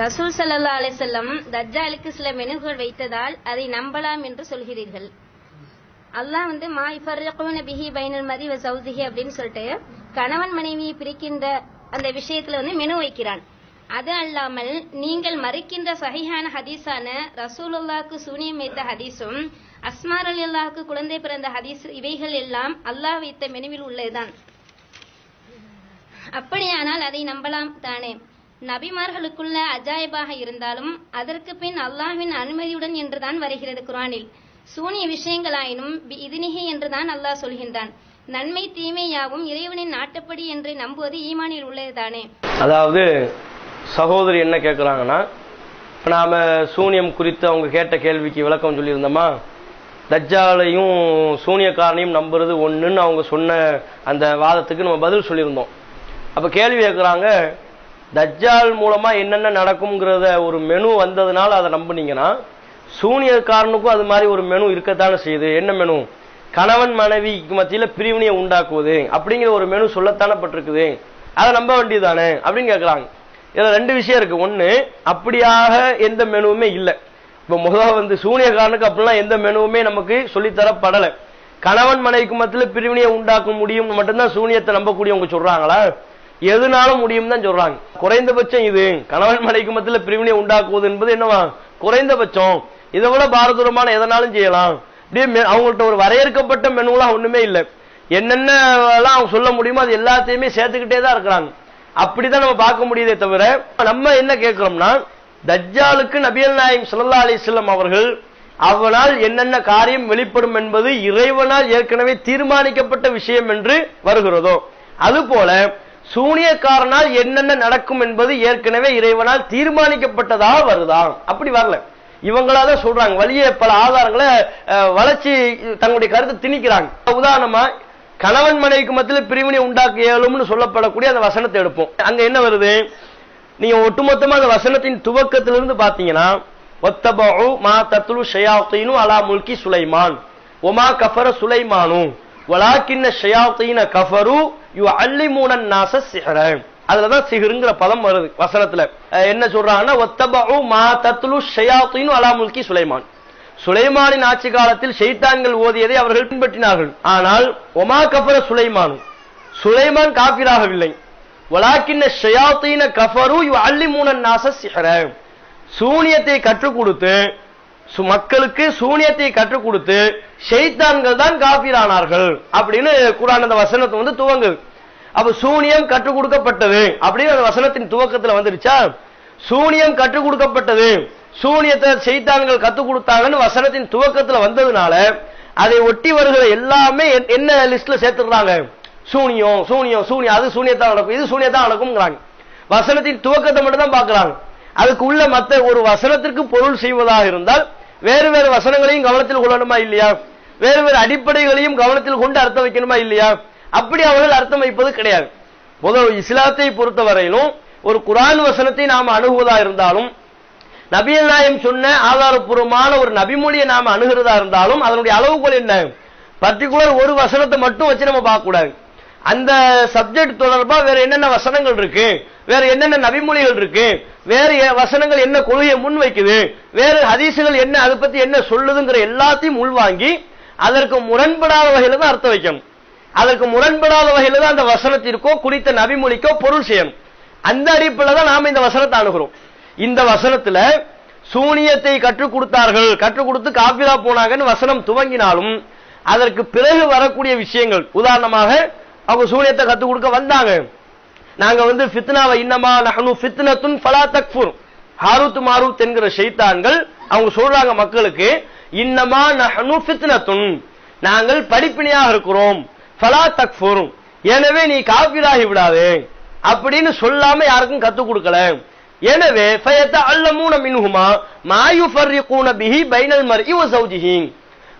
ரசூல் சல்லா அலைஹி தஜ்ஜாலுக்கு சில மெனுகள் வைத்ததால் அதை நம்பலாம் என்று சொல்கிறீர்கள். அல்லாஹ் வந்து மா இஃபர்ரிகுன பிஹி பைனல் மதி வ அப்படின்னு சொல்லிட்டு கணவன் மனைவியை பிரிக்கின்ற அந்த விஷயத்துல வந்து மெனு வைக்கிறான். அது அல்லாமல் நீங்கள் மறுக்கின்ற சஹிஹான ஹதீஸான ரசூலுல்லாக்கு சூனியம் வைத்த ஹதீஸும் அஸ்மார் அலி அல்லாஹுக்கு குழந்தை பிறந்த ஹதீஸ் இவைகள் எல்லாம் அல்லாஹ் வைத்த மெனுவில் உள்ளதுதான். அப்படியானால் அதை நம்பலாம் தானே? நபிமார்களுக்குள்ள அஜாயபாக இருந்தாலும் அதற்கு பின் அல்லாஹ்வின் அனுமதியுடன் என்றுதான் வருகிறது குரானில் சூனிய விஷயங்களாயினும் இதுனிகை என்றுதான் அல்லாஹ் சொல்கின்றான். நன்மை தீமையாகவும் இறைவனின் நாட்டப்படி என்று நம்புவது ஈமானில் உள்ளதுதானே? அதாவது சகோதரி என்ன கேட்குறாங்கன்னா இப்போ நாம் சூனியம் குறித்து அவங்க கேட்ட கேள்விக்கு விளக்கம் சொல்லியிருந்தோமா? தஜ்ஜாலையும் சூனியக்காரனையும் நம்புறது ஒன்றுன்னு அவங்க சொன்ன அந்த வாதத்துக்கு நம்ம பதில் சொல்லியிருந்தோம். அப்போ கேள்வி கேட்குறாங்க தஜ்ஜால் மூலமாக என்னென்ன நடக்குங்கிறத ஒரு மெனு வந்ததுனால அதை நம்புனீங்கன்னா சூனியக்காரனுக்கும் அது மாதிரி ஒரு மெனு இருக்கத்தானே செய்யுது. என்ன மெனு கணவன் மனைவிக்கு மத்தியில் பிரிவினையை உண்டாக்குவது அப்படிங்கிற ஒரு மெனு சொல்லத்தானே பட்டிருக்குது அதை நம்ப வேண்டியதுதானே? அப்படின்னு கேட்குறாங்க. இதுல ரெண்டு விஷயம் இருக்கு. ஒண்ணு அப்படியாக எந்த மெனுவுமே இல்லை. இப்ப முதல்ல வந்து சூனியக்காரனுக்கு அப்படிலாம் எந்த மெனுவுமே நமக்கு சொல்லித்தரப்படலை. கணவன் மனைவிக்கு மத்தியில் பிரிவினையை உண்டாக்க முடியும் மட்டும்தான் சூனியத்தை நம்பக்கூடியவங்க சொல்றாங்களா? எதுனாலும் முடியும் தான் சொல்றாங்க. குறைந்தபட்சம் இது கணவன் மலைக்கு மத்தியில் பிரிவினை உண்டாக்குவது என்பது என்னவா? குறைந்தபட்சம். இதை விட பாரதூரமான எதனாலும் செய்யலாம். அவங்கள்ட்ட ஒரு வரையறுக்கப்பட்ட மெனுலாம் ஒண்ணுமே இல்லை. என்னென்னலாம் அவங்க சொல்ல முடியுமோ அது எல்லாத்தையுமே சேர்த்துக்கிட்டே தான் இருக்கிறாங்க. அப்படிதான் நம்ம பார்க்க முடியுதே தவிர நம்ம என்ன கேட்கிறோம்னா தஜ்ஜாலுக்கு நபியல் நாயம் ஸல்லல்லாஹு அலிஸ்லம் அவர்கள் அவனால் என்னென்ன காரியம் வெளிப்படும் என்பது இறைவனால் ஏற்கனவே தீர்மானிக்கப்பட்ட விஷயம் என்று வருகிறதோ. அதுபோல சூனியக்காரனால் என்னென்ன நடக்கும் என்பது ஏற்கனவே இறைவனால் தீர்மானிக்கப்பட்டதாக வருதா அப்படி வரல. இவங்களால தான் சொல்றாங்க வழிய பல ஆதாரங்களை வளர்ச்சி தங்களுடைய கருத்தை திணிக்கிறாங்க. உதாரணமா கணவன் மனைவிக்கு மத்தியில் பிரிவினை உண்டாக்க இயலும்னு சொல்லப்படக்கூடிய அந்த வசனத்தை எடுப்போம். அங்க என்ன வருது? நீங்க ஒட்டுமொத்தமா அந்த வசனத்தின் துவக்கத்திலிருந்து பாத்தீங்கன்னா ஒத்தபு மா தத்லு ஷயாத்தீனு அலா முல்கி சுலைமான் ஒமா கஃபர சுலைமானும் வலாக்கின்ன ஷயாத்தீன கஃபரு யு அல்லிமூனன் நாச சிஹர அதுலதான் சிஹருங்கிற பதம் வருது வசனத்துல. என்ன சொல்றாங்கன்னா ஒத்தபு மா தத்லு ஷயாத்தீனு அலா முல்கி சுலைமான். சுலைமானின் ஆட்சி காலத்தில் ஷெய்தான்கள் ஓதியதை அவர்கள் பின்பற்றினார்கள். ஆனால் ஒமா கஃபர சுலைமானும் சுலைமான் காபிராகவில்லை. வலாக்கின்ன ஷயாத்தீன கஃபரு யு அல்லிமூனன் நாச சிஹர சூனியத்தை கற்றுக் கொடுத்து மக்களுக்கு சூனியத்தை கற்றுக் கொடுத்து ஷெய்தான்கள் தான் காபிரானார்கள் அப்படின்னு குரான் அந்த வசனத்தை வந்து துவங்குது. அப்ப சூனியம் கற்றுக் கொடுக்கப்பட்டது அப்படின்னு அந்த வசனத்தின் துவக்கத்துல வந்துருச்சா? சூனியம் கற்றுக் கொடுக்கப்பட்டது. சூனியத்தை செய்தான்கள் கத்துக் கொடுத்தாங்கன்னு வசனத்தின் துவக்கத்துல வந்ததுனால அதை ஒட்டி வருகிற எல்லாமே என்ன லிஸ்ட்ல சேர்த்துடுறாங்க? சூனியம் சூனியம் சூனியம் அது சூனியத்தான் நடக்கும் இது சூனியத்தான் நடக்கும்ங்கிறாங்க. வசனத்தின் துவக்கத்தை மட்டும் தான் பாக்குறாங்க அதுக்கு உள்ள மத்த ஒரு வசனத்திற்கு பொருள் செய்வதாக இருந்தால் வேறு வேறு வசனங்களையும் கவனத்தில் கொள்ளணுமா இல்லையா? வேறு வேறு அடிப்படைகளையும் கவனத்தில் கொண்டு அர்த்தம் வைக்கணுமா இல்லையா? அப்படி அவர்கள் அர்த்தம் வைப்பது கிடையாது. முதல் இஸ்லாத்தை பொறுத்தவரையிலும் ஒரு குரான் வசனத்தை நாம் அணுகுவதா இருந்தாலும் நபியல் நாயம் சொன்ன ஆதாரப்பூர்வமான ஒரு நபிமொழியை நாம் அணுகிறதா இருந்தாலும் அதனுடைய அளவுகோல் என்ன? பர்டிகுலர் ஒரு வசனத்தை மட்டும் வச்சு நம்ம பார்க்க கூடாது அந்த சப்ஜெக்ட் தொடர்பா வேற என்னென்ன வசனங்கள் இருக்கு? வேற என்னென்ன நபிமொழிகள் இருக்கு? வேற வசனங்கள் என்ன கொள்கையை முன் வைக்குது? வேறு ஹதீசுகள் என்ன அதை பத்தி என்ன சொல்லுதுங்கிற எல்லாத்தையும் உள்வாங்கி அதற்கு முரண்படாத வகையில தான் அர்த்தம் வைக்கணும். அதற்கு முரண்படாத வகையில தான் அந்த வசனத்திற்கோ குறித்த நபிமொழிக்கோ பொருள் செய்யணும். அந்த அடிப்படையில் தான் நாம இந்த வசனத்தை அணுகிறோம். இந்த வசனத்துல சூனியத்தை கற்றுக் கொடுத்தார்கள். கற்றுக் கொடுத்து காபிலா போனாங்கன்னு வசனம் துவங்கினாலும் அதற்கு பிறகு வரக்கூடிய விஷயங்கள். உதாரணமாக அவங்க சூனியத்தை கற்றுக் கொடுக்க வந்தாங்க. நாங்க வந்து ஃபித்னாவை இன்னமா நகனு ஃபித்னத்துன் ஃபலா தக்ஃபுர். ஹாரூத் மாரூத் என்கிற ஷைத்தான்கள் அவங்க சொல்றாங்க மக்களுக்கு இன்னமா நகனு ஃபித்னத்துன். நாங்கள் படிப்பினையாக இருக்கிறோம். ஃபலா தக்ஃபுர். எனவே நீ காபிராகி விடாதே. அப்படின்னு சொல்லாம யாருக்கும் கத்துக் கொடுக்கல. எனவே அல்ல அல்லமூன மின்ஹுமா மா யுஃபர்ரிகூன பிஹி பைனல் மர்இ வ ஸௌஜிஹி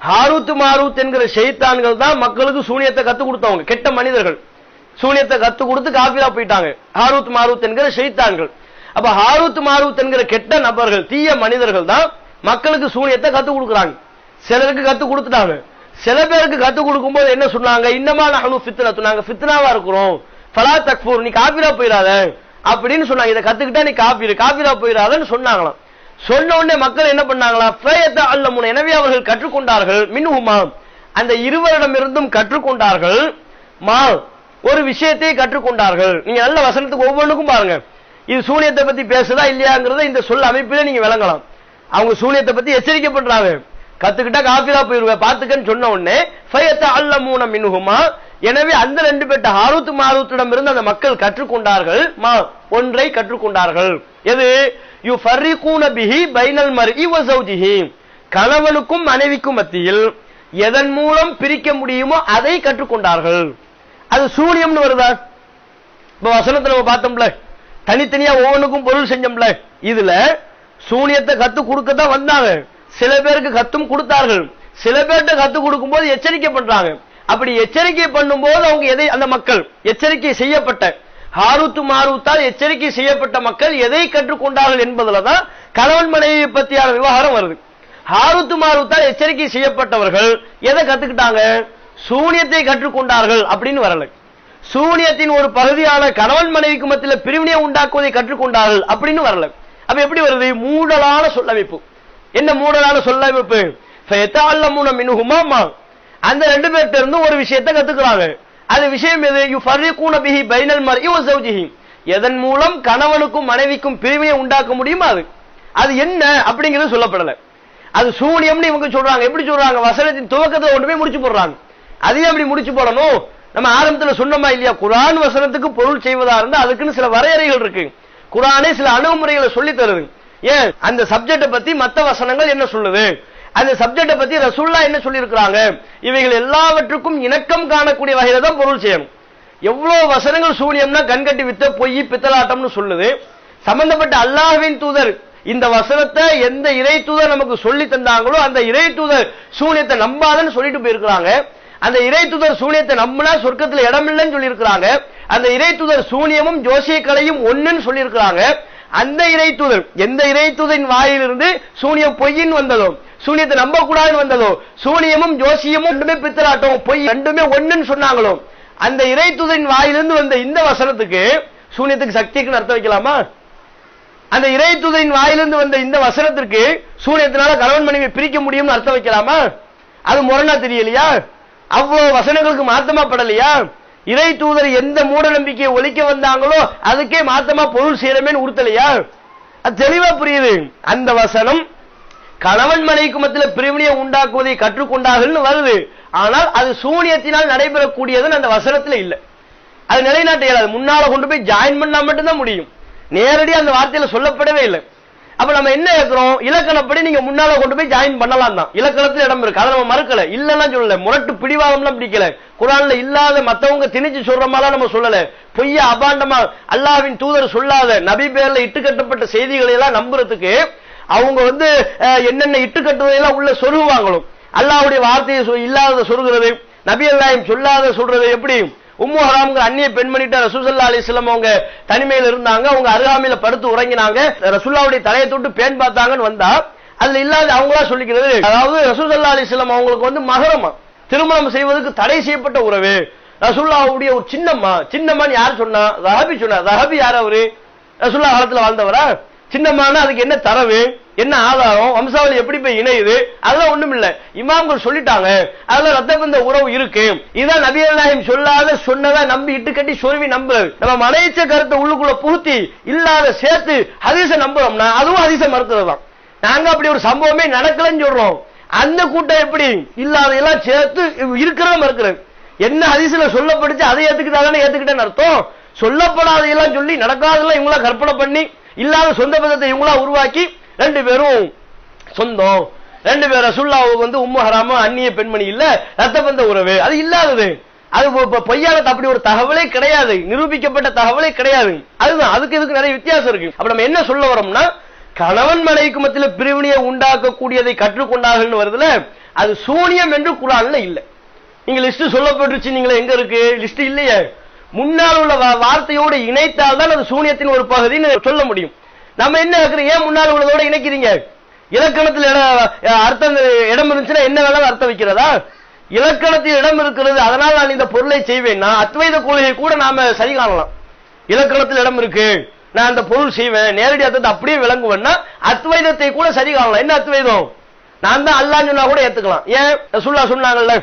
ஹாரூத் மாரூத் என்கிற ஷைத்தான்கள் தான் மக்களுக்கு சூனியத்தை கத்துக் கொடுத்தவங்க. கெட்ட மனிதர்கள். சூனியத்தை கத்து கொடுத்து காபிரா போயிட்டாங்க. ஹாரூத் மாரூத் என்கிற ஷெய்தான்கள் அப்ப ஹாரூத் மாரூத் என்கிற கெட்ட நபர்கள் தீய மனிதர்கள் தான் மக்களுக்கு சூனியத்தை கத்துக் கொடுக்குறாங்க. சிலருக்கு கத்து கொடுத்துட்டாங்க. சில பேருக்கு கத்து கொடுக்கும்போது என்ன சொன்னாங்க? இன்னமா நாங்களும் ஃபித்னத்து. நாங்க ஃபித்னாவா இருக்கிறோம். ஃபலா தக்பூர் நீ காபிரா போயிடாத. அப்படின்னு சொன்னாங்க. இதை கத்துக்கிட்டா நீ காபிரு. காப்பீரா போயிடாதன்னு சொன்னாங்களாம். சொன்ன உடனே மக்கள் என்ன பண்ணாங்களாம் ஃபயத்த அல்லமுன. எனவே அவர்கள் கற்றுக்கொண்டார்கள். மின்ஹுமா. அந்த இருவரிடமிருந்தும் கற்றுக்கொண்டார்கள். மா ஒரு விஷயத்தை கற்றுக்கொண்டார்கள். நீங்க நல்ல வசனத்துக்கு ஒவ்வொன்றுக்கும் பாருங்க. இது சூனியத்தை பத்தி பேசுதா இல்லையாங்கிறத இந்த சொல் அமைப்பிலே நீங்க விளங்கலாம். அவங்க சூனியத்தை பத்தி எச்சரிக்கை பண்றாங்க கத்துக்கிட்டா காபிலா போயிருவேன் பாத்துக்கன்னு சொன்ன உடனே ஃபயத்த அல்லமூன மின்ஹுமா. எனவே அந்த ரெண்டு பேர்ட்ட ஹாரூத் மாரூத்திடம் இருந்து அந்த மக்கள் கற்றுக்கொண்டார்கள். மா ஒன்றை கற்றுக்கொண்டார்கள். எது? யு ஃபர்ரிகூன பிஹி பைனல் மர்இ வ ஜௌஜிஹி கணவனுக்கும் மனைவிக்கும் மத்தியில் எதன் மூலம் பிரிக்க முடியுமோ அதை கற்றுக்கொண்டார்கள். அது சூனியம்னு வருதா? இப்ப வசனத்துல நம்ம பார்த்தோம்ல. தனித்தனியா ஒவ்வொன்றுக்கும் பொருள் செஞ்சோம்ல. இதுல சூனியத்தை கத்து கொடுக்க தான் வந்தாங்க. சில பேருக்கு கத்தும் கொடுத்தார்கள். சில பேர்கிட்ட கத்து கொடுக்கும் போது எச்சரிக்கை பண்றாங்க. அப்படி எச்சரிக்கை பண்ணும்போது அவங்க எதை அந்த மக்கள் எச்சரிக்கை செய்யப்பட்ட ஹாரூத்து மாரூத்தால் எச்சரிக்கை செய்யப்பட்ட மக்கள் எதை கற்றுக்கொண்டார்கள் என்பதுல தான் கணவன் மனைவி பத்தியான விவகாரம் வருது. ஹாரூத்து மாரூத்தால் எச்சரிக்கை செய்யப்பட்டவர்கள் எதை கத்துக்கிட்டாங்க? சூனியத்தை கற்றுக்கொண்டார்கள் அப்படின்னு வரல. சூனியத்தின் ஒரு பகுதியான கணவன் மனைவிக்கு மத்தியில் பிரிவினையை உண்டாக்குவதை கற்றுக்கொண்டார்கள் அப்படின்னு வரல. அப்ப எப்படி வருது? மூடலான சொல்லமைப்பு. என்ன மூடலான சொல்லமைப்பு? மா. அந்த ரெண்டு பேர்ட்ட இருந்து ஒரு விஷயத்தை கத்துக்கிறாங்க அது விஷயம் எது? யு ஃபர்ரிகூன பிஹி பைனல் மர்இ வ ஜௌஜிஹி எதன் மூலம் கணவனுக்கும் மனைவிக்கும் பிரிவினை உண்டாக்க முடியுமா அது? அது என்ன அப்படிங்கிறது சொல்லப்படல. அது சூனியம்னு இவங்க சொல்றாங்க. எப்படி சொல்றாங்க? வசனத்தின் துவக்கத்துல ஒன்றுமே முடிச்சு போடுறாங்க. அதையும் அப்படி முடிச்சு போடணும். நம்ம ஆரம்பத்துல சொன்னோமா இல்லையா? குரான் வசனத்துக்கு பொருள் செய்வதா இருந்தா அதுக்குன்னு சில வரையறைகள் இருக்கு. குரானே சில அணுகுமுறைகளை சொல்லி தருது. ஏன்? அந்த சப்ஜெக்ட பத்தி மத்த வசனங்கள் என்ன சொல்லுது? அந்த சப்ஜெக்ட பத்தி ரசூல்லா என்ன சொல்லியிருக்கிறாங்க? இவைகள் எல்லாவற்றுக்கும் இணக்கம் காணக்கூடிய வகையில தான் பொருள் செய்யணும். எவ்வளவு வசனங்கள் சூனியம்னா கண்கட்டி வித்த பொய் பித்தலாட்டம்னு சொல்லுது. சம்பந்தப்பட்ட அல்லாஹ்வின் தூதர் இந்த வசனத்தை எந்த இறை தூதர் நமக்கு சொல்லி தந்தாங்களோ அந்த இறை தூதர் சூனியத்தை நம்பாதன்னு சொல்லிட்டு போயிருக்கிறாங்க. அந்த இறை தூதர் சூனியத்தை நம்பினா சொர்க்கத்தில் இடம் இல்லைன்னு சொல்லியிருக்கிறாங்க. அந்த இறை தூதர் சூனியமும் ஜோசிய கலையும் ஒண்ணுன்னு சொல்லியிருக்கிறாங்க. அந்த இறை தூதர் எந்த இறை தூதரின் வாயிலிருந்து சூனியம் பொய்யின் வந்ததோ சூனியத்தை நம்ப கூடாதுன்னு வந்ததோ சூனியமும் ஜோசியமும் ரெண்டுமே பித்தலாட்டம் பொய் ரெண்டுமே ஒண்ணுன்னு சொன்னாங்களோ அந்த இறை தூதரின் வாயிலிருந்து வந்த இந்த வசனத்துக்கு சூனியத்துக்கு சக்திக்குன்னு அர்த்தம் வைக்கலாமா? அந்த இறை தூதரின் வாயிலிருந்து வந்த இந்த வசனத்திற்கு சூனியத்தினால கணவன் மனைவி பிரிக்க முடியும்னு அர்த்தம் வைக்கலாமா? அது முரணா தெரியலையா? அவ்வளவு வசனங்களுக்கு மாத்தமா படலையா? இறை தூதர் எந்த மூட நம்பிக்கையை ஒழிக்க வந்தாங்களோ அதுக்கே மாத்தமா பொருள் செய்யறமேன்னு உறுத்தலையா? அது தெளிவா புரியுது. அந்த வசனம் கணவன் மனைவிக்கு மத்தியில் பிரிவினையை உண்டாக்குவதை கற்றுக்கொண்டார்கள் வருது. ஆனால் அது சூனியத்தினால் நடைபெறக்கூடியதுன்னு அந்த வசனத்தில் இல்லை. அது நிலைநாட்ட இயலாது முன்னால கொண்டு போய் ஜாயின் பண்ணா மட்டும்தான் முடியும். நேரடி அந்த வார்த்தையில சொல்லப்படவே இல்லை. அப்ப நம்ம என்ன இருக்கிறோம் இலக்கணப்படி நீங்க முன்னால கொண்டு போய் ஜாயின் பண்ணலாம் தான். இலக்கணத்துல இடம் இருக்கு. அதை நம்ம மறுக்கல. இல்லன்னா சொல்லல. முரட்டு பிடிவாதம்லாம் பிடிக்கல. குரான்ல இல்லாத மத்தவங்க திணிச்சு சொல்ற மாதிரிலாம் நம்ம சொல்லல. பொய்ய அபாண்டமா அல்லாவின் தூதர் சொல்லாத நபி பேர்ல இட்டு கட்டப்பட்ட செய்திகளை எல்லாம் நம்புறதுக்கு அவங்க வந்து என்னென்ன இட்டு கட்டுவதையெல்லாம் உள்ள சொருகுவாங்களும் அல்லாஹ்வுடைய வார்த்தையை இல்லாத சொல்கிறது நபி அல்லாஹிம் சொல்லாத சொல்றது எப்படி? உம்மு ஹராம்ங்கிற அந்நிய பெண்மணிட்ட ரசூசல்லா அலிஸ்லாம் அவங்க தனிமையில் இருந்தாங்க. அவங்க அருகாமையில படுத்து உறங்கினாங்க. ரசூல்லாவுடைய தலையை தொட்டு பேன் பார்த்தாங்கன்னு வந்தா அதுல இல்லாத அவங்களா சொல்லிக்கிறது அதாவது ரசூசல்லா அலிஸ்லாம் அவங்களுக்கு வந்து மகரமா. திருமணம் செய்வதற்கு தடை செய்யப்பட்ட உறவு. ரசூல்லாவுடைய ஒரு சின்னம்மா சின்னம்மான்னு யார் சொன்னா? ரஹபி சொன்னா. ரஹபி யார் அவரு? ரசூல்லா காலத்துல வாழ்ந்தவரா? சின்னம்மான்னு அதுக்கு என்ன தரவு? என்ன ஆதாரம்? வம்சாவளி எப்படி போய் இணையுது? அதெல்லாம் ஒண்ணும் இல்ல. இமாம்கள் சொல்லிட்டாங்க. அதுல ரத்த பந்த உறவு இருக்கு. இதான் நபிகள் நாயம் சொல்லாத சொன்னதா நம்பி இட்டு கட்டி சொருவி நம்புறது. நம்ம மனைச்ச கருத்தை உள்ளுக்குள்ள புகுத்தி இல்லாத சேர்த்து ஹதீச நம்புறோம்னா அதுவும் ஹதீச மறுக்கிறது தான் நாங்க அப்படி ஒரு சம்பவமே நடக்கலன்னு சொல்றோம். அந்த கூட்டம் எப்படி? இல்லாத எல்லாம் சேர்த்து இருக்கிறத மறுக்கிறது. என்ன ஹதீஸ்ல சொல்லப்படுச்சு அதை ஏத்துக்கிட்டாதானே ஏத்துக்கிட்டேன்னு அர்த்தம்? சொல்லப்படாதையெல்லாம் சொல்லி நடக்காதெல்லாம் இவங்களா கற்பனை பண்ணி இல்லாத சொந்த பதத்தை இவங்களா உருவாக்கி ரெண்டு பேரும் சொந்தம். ரெண்டு பேர் ரசுல்லாவுக்கு வந்து உம்மு ஹராம அந்நிய பெண்மணி இல்ல ரத்த பந்த உறவு. அது இல்லாதது. அது பொ- பொய்யான அப்படி ஒரு தகவலே கிடையாது. நிரூபிக்கப்பட்ட தகவலே கிடையாது. அதுதான். அதுக்கு இதுக்கு நிறைய வித்தியாசம் இருக்கு. அப்ப நம்ம என்ன சொல்ல வரோம்னா கணவன் மனைவிக்கு மத்தியில் பிரிவினையை உண்டாக்கக்கூடியதை கற்றுக்கொண்டார்கள் வருதுல அது சூனியம் என்று குரான்ல இல்லை. நீங்க லிஸ்ட் சொல்லப்பட்டுருச்சு நீங்களே எங்க இருக்கு? லிஸ்ட் இல்லையே. முன்னால் உள்ள வார்த்தையோடு இணைத்தால் தான் அது சூனியத்தின் ஒரு பகுதின்னு சொல்ல முடியும். நம்ம என்ன இருக்கிறோம் ஏன் முன்னால் உள்ளதோட இணைக்கிறீங்க? இலக்கணத்தில் அர்த்தம் இடம் இருந்துச்சுன்னா என்ன வேணாலும் அர்த்தம் வைக்கிறதா? இலக்கணத்தில் இடம் இருக்கிறது அதனால் நான் இந்த பொருளை செய்வேன்னா அத்வைத கொள்கையை கூட நாம சரி காணலாம். இலக்கணத்தில் இடம் இருக்கு. நான் அந்த பொருள் செய்வேன். நேரடி அர்த்தத்தை அப்படியே விளங்குவேன்னா அத்வைதத்தை கூட சரி காணலாம். என்ன அத்வைதம்? நான் தான் அல்லான்னு சொன்னா கூட ஏத்துக்கலாம். ஏன்? ரசூல்லா சொன்னாங்கல்ல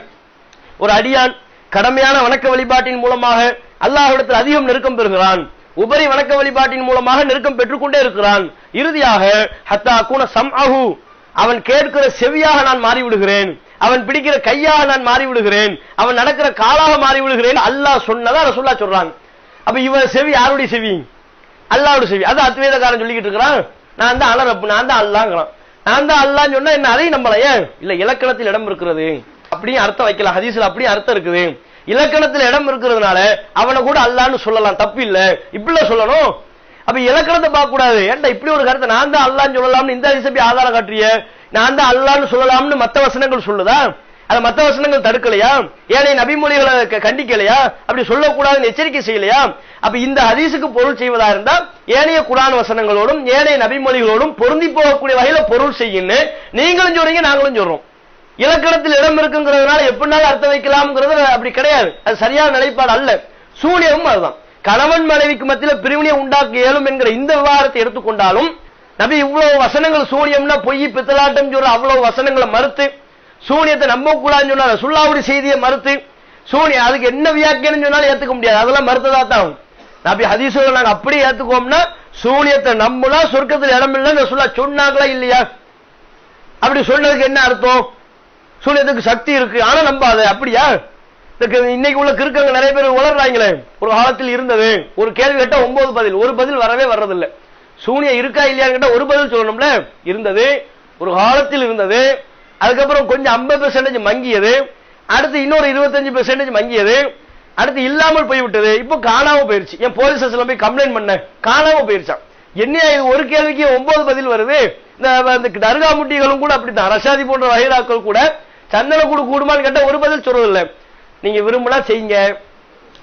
ஒரு அடியான் கடமையான வணக்க வழிபாட்டின் மூலமாக அல்லாஹ்விடத்தில் அதிகம் நெருக்கம் பெறுகிறான். உபரி வணக்க வழிபாட்டின் மூலமாக நெருக்கம் பெற்றுக்கொண்டே இருக்கிறான். இறுதியாக ஹத்தா கூன சம் அஹு அவன் கேட்கிற செவியாக நான் மாறி விடுகிறேன் அவன் பிடிக்கிற கையாக நான் மாறி விடுகிறேன் அவன் நடக்கிற காலாக மாறி விடுகிறேன் அல்லாஹ் சொன்னதா ரசுல்லா சொல்றாங்க அப்ப இவன் செவி யாருடைய செவி? அல்லாஹ்வுடைய செவி. அது அத்வேதக்காரன் சொல்லிக்கிட்டு இருக்கிறான். நான் தான் அலரப்பு நான் தான் அல்லாங்கிறான் நான் தான் அல்லான்னு சொன்னா என்ன அதையும் நம்பல. ஏன்? இல்ல இலக்கணத்தில் இடம் இருக்கிறது. அப்படியும் அர்த்தம் வைக்கலாம் ஹதீஸ்ல அப்படியும் அர்த்தம் இருக்குது. இலக்கணத்தில் இடம் இருக்கிறதுனால அவனை கூட அல்லான்னு சொல்லலாம். தப்பு இல்ல. இப்படி சொல்லணும். அப்ப இலக்கணத்தை பார்க்க கூடாது. ஏன்டா இப்படி ஒரு கருத்தை? நான் தான் அல்லான்னு சொல்லலாம்னு இந்த ஹதீஸை போய் ஆதாரம் காட்டிய நான் தான் அல்லான்னு சொல்லலாம்னு மத்த வசனங்கள் சொல்லுதா? அது மத்த வசனங்கள் தடுக்கலையா? ஏனைய நபிமொழிகளை க- கண்டிக்கலையா? அப்படி சொல்லக்கூடாதுன்னு எச்சரிக்கை செய்யலையா? அப்ப இந்த ஹதீஸுக்கு பொருள் செய்வதா இருந்தா ஏனைய குரான் வசனங்களோடும் ஏனைய நபிமொழிகளோடும் பொருந்தி போகக்கூடிய வகையில பொருள் செய்யுன்னு நீங்களும் சொல்றீங்க நாங்களும் சொல்றோம். இலக்கணத்தில் இடம் இருக்குங்கிறதுனால எப்படினாலும் அர்த்தம் வைக்கலாம்ங்கிறது அப்படி கிடையாது. அது சரியான நிலைப்பாடு அல்ல. சூனியமும் அதுதான். கணவன் மனைவிக்கு மத்தியில பிரிவினையை உண்டாக்க இயலும் என்கிற இந்த விவகாரத்தை எடுத்துக்கொண்டாலும் நபி இவ்வளவு வசனங்கள் சூனியம்னா பொய் பித்தலாட்டம் சொல்ற அவ்வளவு வசனங்களை மறுத்து சூனியத்தை நம்ப கூடாதுன்னு சொன்னாங்க சுல்லாவுடைய செய்தியை மறுத்து சூனியம் அதுக்கு என்ன வியாக்கியம் சொன்னாலும் ஏத்துக்க முடியாது. அதெல்லாம் மறுத்ததா தான் நபி ஹதீசுகளை நாங்க அப்படியே ஏத்துக்கோம்னா சூனியத்தை நம்பினா சொர்க்கத்தில் இடம் இல்லைன்னு சொல்ல சொன்னாங்களா இல்லையா? அப்படி சொன்னதுக்கு என்ன அர்த்தம்? சூரியத்துக்கு சக்தி இருக்கு. ஆனா நம்பாத அப்படியா? இன்னைக்கு உள்ள கிருக்கங்க நிறைய பேர் உளர்றாங்களே ஒரு காலத்தில் இருந்தது. ஒரு கேள்வி கேட்டா ஒன்பது பதில். ஒரு பதில் வரவே வர்றதில்லை. சூனியம் இருக்கா இல்லையான்னு கேட்டா ஒரு பதில் சொல்லணும்ல. இருந்தது. ஒரு காலத்தில் இருந்தது. அதுக்கப்புறம் கொஞ்சம் ஐம்பது பெர்சன்டேஜ் மங்கியது. அடுத்து இன்னொரு இருபத்தஞ்சு பெர்சன்டேஜ் மங்கியது. அடுத்து இல்லாமல் போய்விட்டது. இப்போ காணாம போயிருச்சு. என் போலீஸ் ஸ்டேஷன்ல போய் கம்ப்ளைண்ட் பண்ண காணாம போயிருச்சான் என்னையா இது? ஒரு கேள்விக்கு ஒன்பது பதில் வருது. இந்த இந்த தர்காமுட்டிகளும் கூட அப்படித்தான். ரஷாதி போன்ற வகைராக்கள் கூட சந்தன கூடு கூடுமான்னு கேட்டால் ஒரு பதில் சொல்றதில்ல. நீங்க விரும்பினா செய்யுங்க.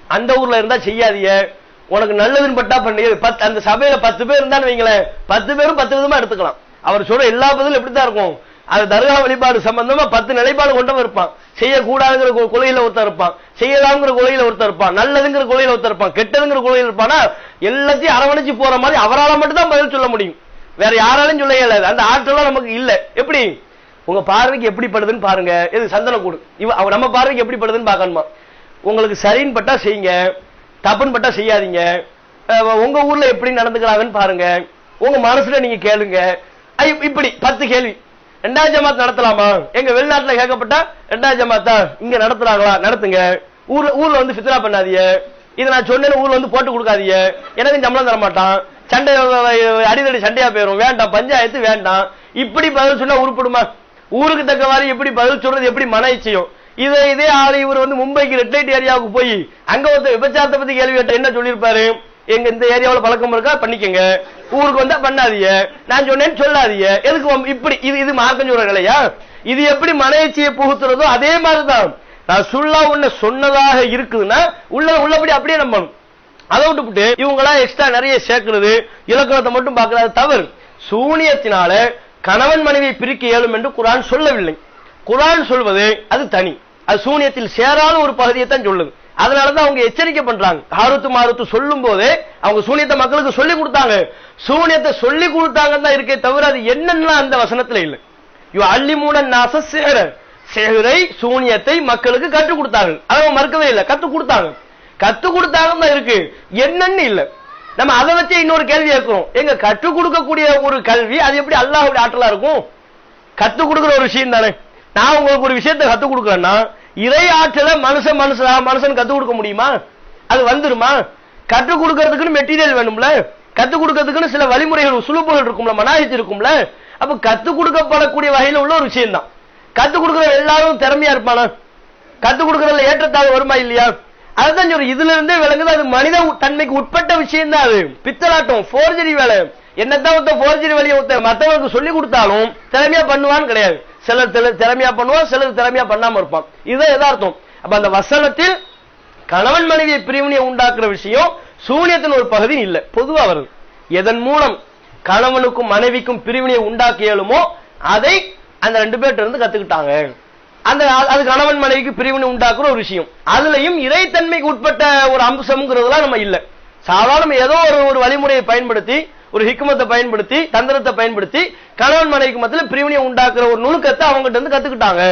அந்த ஊர்ல இருந்தா செய்யாதீங்க. உனக்கு நல்லதுன்னு பட்டா பண்ணுங்க. பத்து அந்த சபையில பத்து பேர் இருந்தான்னு வைங்களேன். பத்து பேரும் பத்து விதமா எடுத்துக்கலாம். அவர் சொல்ற எல்லா பதிலும் எப்படித்தான் இருக்கும். அது தர்கா வழிபாடு சம்பந்தமா பத்து நிலைப்பாடு கொண்டவன் இருப்பான். செய்யக்கூடாதுங்கிற கொலையில ஒருத்தர் இருப்பான். செய்யலாம்ங்கிற கொலையில ஒருத்தர் இருப்பான். நல்லதுங்கிற கொலையில ஒருத்தர் இருப்பான். கெட்டதுங்கிற கொள்கையில இருப்பானா? எல்லாத்தையும் அரவணைச்சு போற மாதிரி அவரால் மட்டும் தான் பதில் சொல்ல முடியும். வேற யாராலும் சொல்ல இயலாது. அந்த ஆற்றலாம் நமக்கு இல்லை. எப்படி? உங்க பார்வைக்கு எப்படி படுதுன்னு பாருங்க. இது சந்தனக்கூடு இவ அவ நம்ம பார்வைக்கு எப்படி படுதுன்னு பார்க்கணுமா? உங்களுக்கு சரின்னு பட்டா செய்யுங்க. தப்புன்னு பட்டா செய்யாதீங்க. உங்க ஊர்ல எப்படி நடந்துக்கிறாங்கன்னு பாருங்க. உங்க மனசுல நீங்க கேளுங்க. ஐ, இப்படி பத்து கேள்வி. ரெண்டாவது ஜமாத் நடத்தலாமா? எங்க வெளிநாட்டுல கேட்கப்பட்டா ரெண்டாவது ஜமாத்தா இங்க நடத்துறாங்களா? நடத்துங்க. ஊர்ல ஊர்ல வந்து ஃபித்ரா பண்ணாதீங்க. இதை நான் சொன்னேன்னு ஊர்ல வந்து போட்டு கொடுக்காதீங்க. எனக்கு சம்பளம் தர மாட்டான் சண்டை அடிதடி சண்டையா போயிடும் வேண்டாம் பஞ்சாயத்து வேண்டாம். இப்படி பதில் சொன்னா உருப்படுமா? ஊருக்கு தக்கவாறு எப்படி பதில் சொல்றது எப்படி மன இச்சையும் இதே இதே ஆளு இவர் வந்து மும்பைக்கு ரெட் லைட் ஏரியாவுக்கு போய் அங்க ஒருத்தர் விபச்சாரத்தை பத்தி கேள்வி கேட்ட என்ன சொல்லியிருப்பாரு? எங்க இந்த ஏரியாவில் பழக்கம் இருக்கா? பண்ணிக்கங்க. ஊருக்கு வந்தா பண்ணாதீங்க. நான் சொன்னேன்னு சொல்லாதீங்க. எதுக்கு வம்- இப்படி இது இது மார்க்கம் சொல்ற நிலையா இது எப்படி மன இச்சையை புகுத்துறதோ அதே மாதிரிதான். நான் சுல்லா உன்ன சொன்னதாக இருக்குதுன்னா உள்ள உள்ளபடி அப்படியே நம்பணும். அதை விட்டுப்புட்டு இவங்களா எக்ஸ்ட்ரா நிறைய சேர்க்கிறது இலக்கணத்தை மட்டும் பார்க்கறது தவறு. சூனியத்தினால கணவன் மனைவியை பிரிக்க இயலும் என்று குரான் சொல்லவில்லை. குரான் சொல்வது அது தனி. அது சூனியத்தில் சேராத ஒரு பகுதியை தான் சொல்லுது. அதனாலதான் அவங்க எச்சரிக்கை பண்றாங்க. ஆறுத்து மாருத்து சொல்லும் போதே அவங்க சூனியத்தை மக்களுக்கு சொல்லி கொடுத்தாங்க. சூனியத்தை சொல்லி கொடுத்தாங்கன்னு தான் இருக்கே தவிர அது என்னன்னா அந்த வசனத்துல இல்லை. யோ அள்ளிமூன நாச சேர சேகரை சூனியத்தை மக்களுக்கு கற்றுக் கொடுத்தாங்க அதை அவங்க மறுக்கவே இல்லை. கற்றுக் கொடுத்தாங்க. கற்றுக் கொடுத்தாங்கன்னு தான் இருக்கு. என்னன்னு இல்லை. நம்ம அதை வச்சு இன்னொரு கேள்வி கேட்கிறோம் எங்க கற்றுக் கொடுக்கக்கூடிய ஒரு கல்வி அது எப்படி அல்லாஹ்வுடைய ஆற்றலா இருக்கும்? கத்துக் கொடுக்கிற ஒரு விஷயம் தானே. நான் உங்களுக்கு ஒரு விஷயத்தை கத்துக் கொடுக்குறேன்னா இறை ஆற்றல மனுஷன் மனுஷனா மனுஷன் கத்துக் கொடுக்க முடியுமா? அது வந்துருமா? கற்றுக் கொடுக்கறதுக்குன்னு மெட்டீரியல் வேணும்ல? கத்துக் கொடுக்கறதுக்குன்னு சில வழிமுறைகள் சுலுப்புகள் இருக்கும்ல மனாஹித் இருக்கும்ல? அப்ப கத்துக் கொடுக்கப்படக்கூடிய வகையில உள்ள ஒரு விஷயம் தான் கத்துக் கொடுக்குற எல்லாரும் திறமையா இருப்பானா? கத்துக் கொடுக்கறதுல ஏற்றத்தாழ்வு வருமா இல்லையா? அதுதான் சொல்றேன். இதுல இருந்தே விளங்குது அது மனித தன்மைக்கு உட்பட்ட விஷயம் தான் அது. பித்தலாட்டம் போர்ஜரி வேலை. என்னத்தான் ஒருத்தன் போர்ஜரி வழியை ஒருத்த மத்தவங்களுக்கு சொல்லி கொடுத்தாலும் திறமையா பண்ணுவான்னு கிடையாது. சிலர் திறமையா பண்ணுவான் சிலர் திறமையா பண்ணாம இருப்பான். இதுதான் எதார்த்தம் அப்ப அந்த வசனத்தில் கணவன் மனைவியை பிரிவினையை உண்டாக்குற விஷயம் சூனியத்தின் ஒரு பகுதி இல்லை. பொதுவா வருது. எதன் மூலம் கணவனுக்கும் மனைவிக்கும் பிரிவினையை உண்டாக்க இயலுமோ அதை அந்த ரெண்டு பேர்ட்ட இருந்து கத்துக்கிட்டாங்க. அந்த அது கணவன் மனைவிக்கு பிரிவினை உண்டாக்குற ஒரு விஷயம். அதுலயும் இறைத்தன்மைக்கு உட்பட்ட ஒரு அம்சம்ங்கிறதுலாம் நம்ம இல்ல. சாதாரண ஏதோ ஒரு ஒரு வழிமுறையை பயன்படுத்தி ஒரு ஹிக்மத்தை பயன்படுத்தி தந்திரத்தை பயன்படுத்தி கணவன் மனைவிக்கு மத்தியில் பிரிவினையை உண்டாக்குற ஒரு நுணுக்கத்தை அவங்ககிட்ட இருந்து கத்துக்கிட்டாங்க.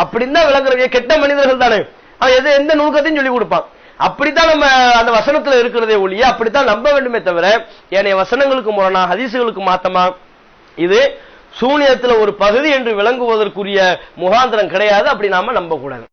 அப்படின்னு தான் விளங்குறவங்க கெட்ட மனிதர்கள் தானே. அவன் எது எந்த நுணுக்கத்தையும் சொல்லி கொடுப்பான். அப்படித்தான் நம்ம அந்த வசனத்துல இருக்கிறதே ஒழிய அப்படித்தான் நம்ப வேண்டுமே தவிர ஏனைய வசனங்களுக்கு முரணா ஹதீசுகளுக்கு மாத்தமா இது சூனியத்தில் ஒரு பகுதி என்று விளங்குவதற்குரிய முகாந்திரம் கிடையாது அப்படி நாம நம்ப கூடாது